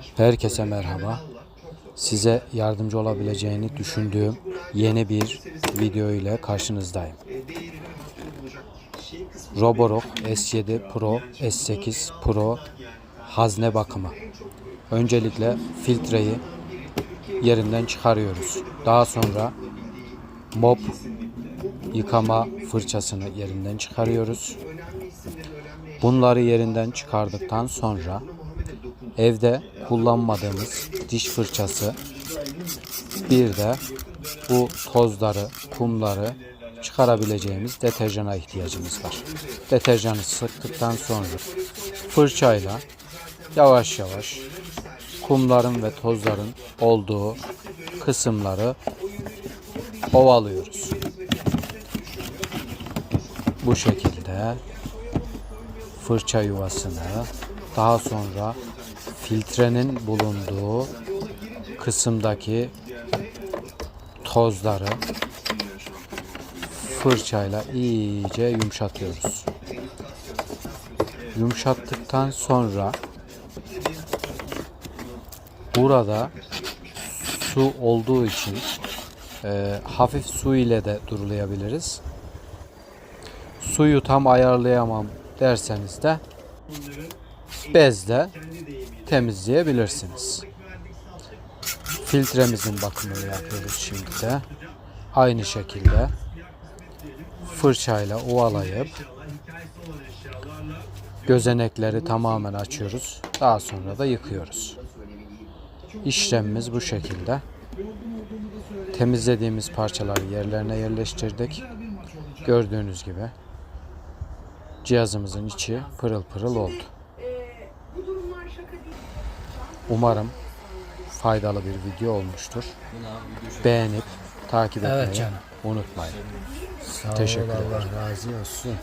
Herkese merhaba. Size yardımcı olabileceğini düşündüğüm yeni bir video ile karşınızdayım. Roborock S7 Pro, S8 Pro hazne bakımı. Öncelikle filtreyi yerinden çıkarıyoruz. Daha sonra mop yıkama fırçasını yerinden çıkarıyoruz. Bunları yerinden çıkardıktan sonra evde kullanmadığımız diş fırçası bir de bu tozları, kumları çıkarabileceğimiz deterjana ihtiyacımız var. Deterjanı sıktıktan sonra fırçayla yavaş yavaş kumların ve tozların olduğu kısımları ovalıyoruz. Bu şekilde fırça yuvasını daha sonra filtrenin bulunduğu kısımdaki tozları fırçayla iyice yumuşatıyoruz. Yumuşattıktan sonra burada su olduğu için e, hafif su ile de durulayabiliriz. Suyu tam ayarlayamam derseniz de bezle temizleyebilirsiniz. Filtremizin bakımını yapıyoruz şimdi de. Aynı şekilde fırçayla ovalayıp gözenekleri tamamen açıyoruz. Daha sonra da yıkıyoruz. İşlemimiz bu şekilde. Temizlediğimiz parçaları yerlerine yerleştirdik. Gördüğünüz gibi cihazımızın içi pırıl pırıl oldu. Bu durumlar şaka değil. Umarım faydalı bir video olmuştur. Beğenip takip Evet etmeyi canım. unutmayın. Sağ ol, Teşekkür Allah ederim. razı olsun.